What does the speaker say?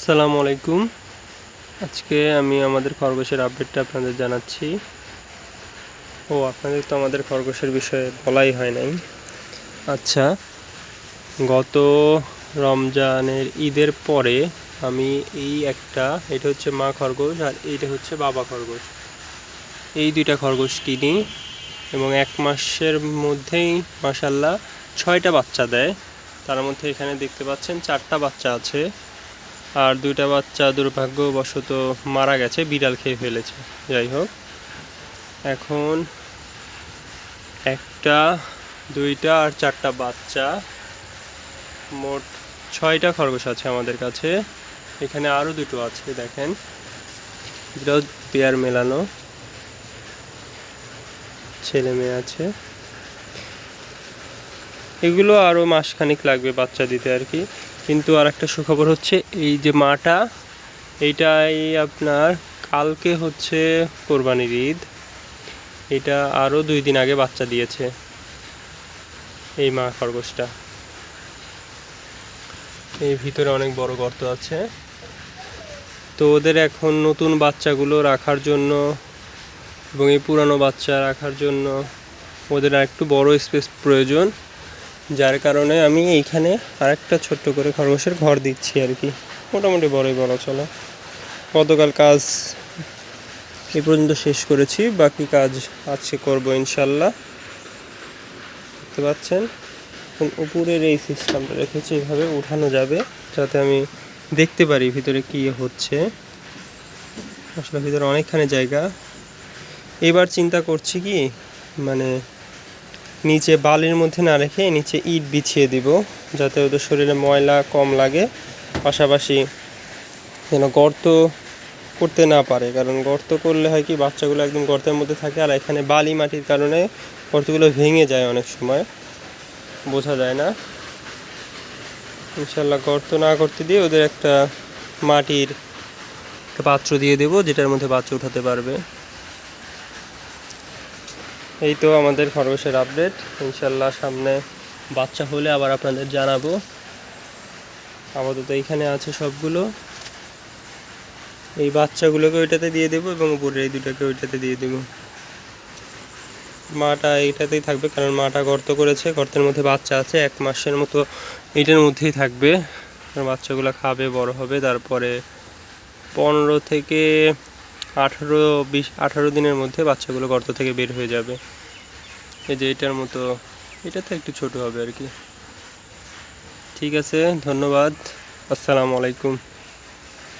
আসসালামু আলাইকুম। আজকে আমি আমাদের খরগোশের আপডেটটা আপনাদের জানাচ্ছি। ও, আপনাদের তো আমাদের খরগোশের বিষয়ে বলাই হয় নাই। আচ্ছা গত রমজানের ঈদের পরে আমি এই একটা, এটা হচ্ছে মা খরগোশ আর এইটা হচ্ছে বাবা খরগোশ। এই দুইটা খরগোশ কিনি এবং এক মাসের মধ্যেই মাসাল্লাহ ছয়টা বাচ্চা দেয়। তার মধ্যে এখানে দেখতে পাচ্ছেন চারটা বাচ্চা আছে। আর দুইটা বাচ্চা দুর্ভাগ্যবশত মারা গেছে, বিড়াল খেয়ে ফেলেছে। যাই হোক, এখন একটা, দুইটা আর চারটা বাচ্চা। মোট ছয়টা খরগোশ আছে আমাদের কাছে। এখানে আরও দুটো আছে, দেখেন। এটাও পেয়ার মেলানো ছেলে মেয়ে আছে। এগুলো আরও মাসখানিক লাগবে বাচ্চা দিতে আর কি। কিন্তু আর একটা সুখবর হচ্ছে, এই যে মাটা এইটাই আপনার কালকে হচ্ছে কোরবানির ঈদ। এটা আরও দুই দিন আগে বাচ্চা দিয়েছে এই মা খরগোশটা। এই ভিতরে অনেক বড় গর্ত আছে। তো ওদের এখন নতুন বাচ্চাগুলো রাখার জন্য এবং এই পুরানো বাচ্চা রাখার জন্য ওদের একটু বড় স্পেস প্রয়োজন। যার কারণে আমি এইখানে আরেকটা ছোট্ট করে খরগোশের ঘর দিচ্ছি আর কি। মোটামুটি বড়ই বড় চলো। গতকাল কাজ এ পর্যন্ত শেষ করেছি, বাকি কাজ আজকে করব ইনশাল্লাহ। দেখতে পাচ্ছেন? এখন উপরের এই সিস্টেমটা রেখেছি, এভাবে উঠানো যাবে যাতে আমি দেখতে পারি ভিতরে কি হচ্ছে। আসলে ভিতরে অনেকখানি জায়গা। এবার চিন্তা করছি কি মানে নিচে বালির মধ্যে না রেখে নিচে ইট বিছিয়ে দিব, যাতে ওদের শরীরে ময়লা কম লাগে। পাশাপাশি যেন গর্ত করতে না পারে, কারণ গর্ত করলে হয় কি, বাচ্চাগুলো একদম গর্তের মধ্যে থাকে, আর এখানে বালি মাটির কারণে গর্তগুলো ভেঙে যায় অনেক সময়। বোঝা যায় না। ইনশাল্লাহ গর্ত না করতে দিয়ে ওদের একটা মাটির পাত্র দিয়ে দেবো, যেটার মধ্যে বাচ্চা উঠাতে পারবে। এই তো আমাদের খরগোশের আপডেট ইনশাল্লাহ সামনে বাচ্চা হলে আবার আপনাদের জানাব। আপাতত এইখানে আছে সবগুলো। এই বাচ্চাগুলোকে ওইটাতে দিয়ে দেবো এবং উপরে এই দুটাকে ওইটাতে দিয়ে দেবো। মাটা এইটাতেই থাকবে কারণ মাটা গর্ত করেছে। গর্তের মধ্যে বাচ্চা আছে, এক মাসের মতো এইটার মধ্যেই থাকবে। বাচ্চাগুলো খাবে, বড় হবে। তারপরে পনেরো থেকে আঠারো বিশ, আঠারো দিনের মধ্যে বাচ্চাগুলো গর্ত থেকে বের হয়ে যাবে। এই যে এটার মতো, এটা তো একটু ছোট হবে আর কি। ঠিক আছে, ধন্যবাদ। আসসালামু আলাইকুম।